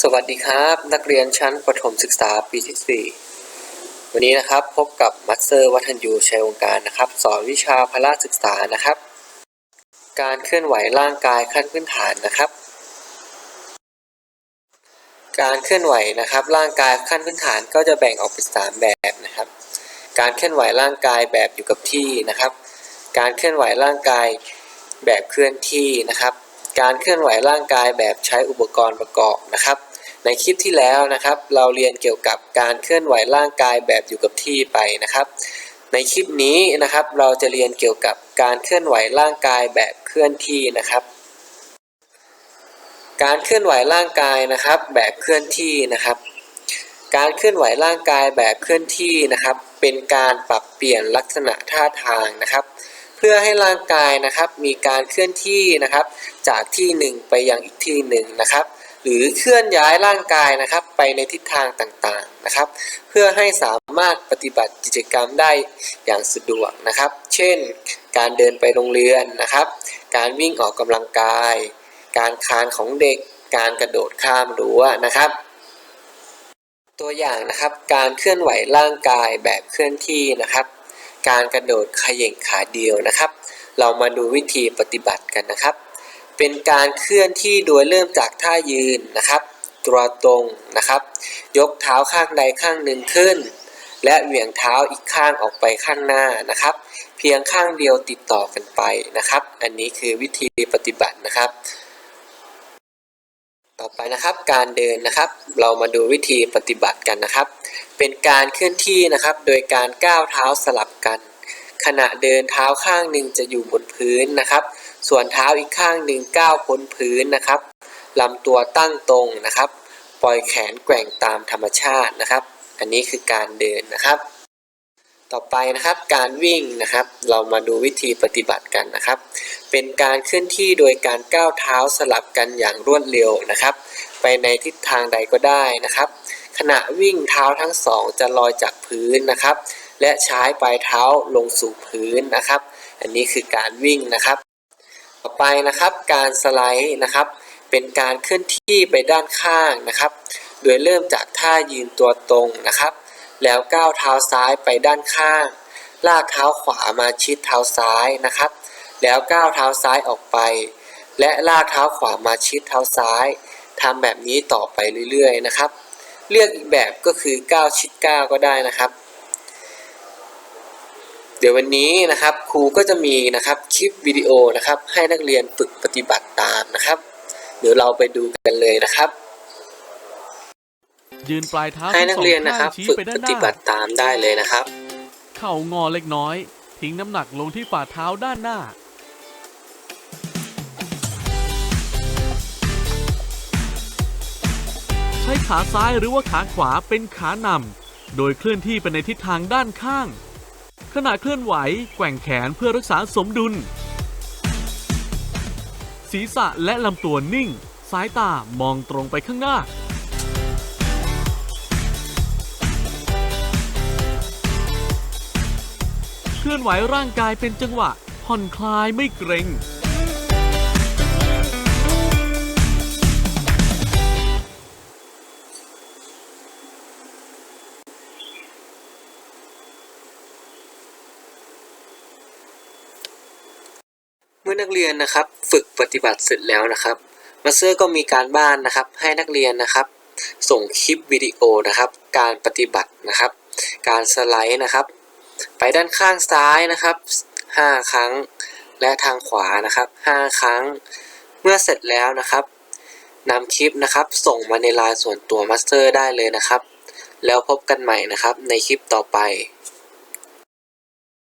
สวัสดีครับ นักเรียนชั้นประถมศึกษาปีที่ 4 วันนี้นะครับพบกับมัสเตอร์วัฒนยูชัยวงการนะครับ สอนวิชาพละศึกษานะครับ การเคลื่อนไหวร่างกายขั้นพื้นฐานนะครับ การเคลื่อนไหวนะครับร่างกายขั้นพื้นฐานก็จะแบ่งออกเป็นสามแบบนะครับ การเคลื่อนไหวร่างกายแบบอยู่กับที่นะครับ การเคลื่อนไหวร่างกายแบบเคลื่อนที่นะครับ การเคลื่อนไหวร่างกายแบบใช้อุปกรณ์ประกอบนะครับ ในคลิปที่แล้วนะครับ เราเรียนเกี่ยวกับการเคลื่อนไหวร่างกายแบบอยู่กับที่ไปนะครับ ในคลิปนี้นะครับ เราจะเรียนเกี่ยวกับการเคลื่อนไหวร่างกายแบบเคลื่อนที่นะครับ การเคลื่อนไหวร่างกายนะครับ แบบเคลื่อนที่นะครับ การเคลื่อนไหวร่างกายแบบเคลื่อนที่นะครับ เป็นการปรับเปลี่ยนลักษณะท่าทางนะครับ พื่อให้ร่างกายนะครับมีการเคลื่อนที่นะครับ จากที่หนึ่งไปยังอีกที่หนึ่งนะครับ หรือเคลื่อนย้ายร่างกายนะครับไปในทิศทางต่างๆนะครับ เพื่อให้สามารถปฏิบัติกิจกรรมได้อย่างสะดวกนะครับ เช่น การเดินไปโรงเรียนนะครับ การวิ่งออกกำลังกาย การคลานของเด็ก การกระโดดข้ามรั้วนะครับตัวอย่างนะครับการเคลื่อนไหวร่างกายแบบเคลื่อนที่นะครับ การกระโดดขย่งขาเดียวนะครับ เรามาดูวิธีปฏิบัติกันนะครับ เป็นการเคลื่อนที่โดยเริ่มจากท่ายืนนะครับตัวตรงนะครับ ยกเท้าข้างใดข้างหนึ่งขึ้น และเหวี่ยงเท้าอีกข้างออกไปข้างหน้านะครับ เพียงข้างเดียวติดต่อกันไปนะครับ อันนี้คือวิธีปฏิบัตินะครับ ต่อไปนะครับการเดินนะครับ เรามาดูวิธีปฏิบัติกันนะครับ เป็นการเคลื่อนที่นะครับ โดยการก้าวเท้าสลับกัน ขณะเดินเท้าข้างหนึ่งจะอยู่บนพื้นนะครับ ส่วนเท้าอีกข้างหนึ่งก้าวพ้นพื้นนะครับลำตัวตั้งตรงนะครับ ปล่อยแขนแกว่งตามธรรมชาตินะครับ อันนี้คือการเดินนะครับ ต่อไปนะครับการวิ่งนะครับ เรามาดูวิธีปฏิบัติกันนะครับ เป็นการเคลื่อนที่โดยการก้าวเท้าสลับกันอย่างรวดเร็วนะครับ ไปในทิศทางใดก็ได้นะครับ ขณะวิ่งเท้าทั้งสองจะลอยจากพื้นนะครับ และใช้ปลายเท้าลงสู่พื้นนะครับ อันนี้คือการวิ่งนะครับ ต่อไปนะครับการสไลด์นะครับ เป็นการเคลื่อนที่ไปด้านข้างนะครับ โดยเริ่มจากท่ายืนตัวตรงนะครับ แล้วก้าวเท้าซ้ายไปด้านข้าง ลากเท้าขวามาชิดเท้าซ้ายนะครับ แล้วก้าวเท้าซ้ายออกไป และลากเท้าขวามาชิดเท้าซ้ายทำแบบนี้ต่อไปเรื่อยๆนะครับ เลือกอีกแบบก็คือก้าวชิดก้าวก็ได้นะครับ เดี๋ยววันนี้นะครับครูก็จะมีนะครับคลิปวิดีโอนะครับให้นักเรียนฝึกปฏิบัติตามนะครับ เดี๋ยวเราไปดูกันเลยนะครับ ยืนปลายเท้าให้นัทั้กงสองเรียนนะครับข้างชี้ฝึกไปด้าปนหฏิน้าบัติตามได้เลยนะครับ เข่างอเล็กน้อย ทิ้งน้ำหนักลงที่ฝ่าเท้าด้านหน้า ใช้ขาซ้ายหรือว่าขาขวาเป็นขานำโดยเคลื่อนที่ไปในทิศทางด้านข้าง ขณะเคลื่อนไหวแกว่งแขนเพื่อรักษาสมดุล ศีรษะและลำตัวนิ่ง สายตามองตรงไปข้างหน้า เคลื่อนไหวร่างกายเป็นจังหวะ ผ่อนคลายไม่เกร็งเมื่อนักเรียนนะครับฝึกปฏิบัติเสร็จแล้วนะครับมาสเตอร์ก็มีการบ้านนะครับ ให้นักเรียนนะครับ ส่งคลิปวิดีโอนะครับ การปฏิบัตินะครับ การสไลด์นะครับ ไปด้านข้างซ้ายนะครับ 5 ครั้ง และทางขวานะครับ 5 ครั้ง เมื่อเสร็จแล้วนะครับนำคลิปนะครับ ส่งมาในไลน์ส่วนตัวมาสเตอร์ได้เลยนะครับ แล้วพบกันใหม่นะครับในคลิปต่อไป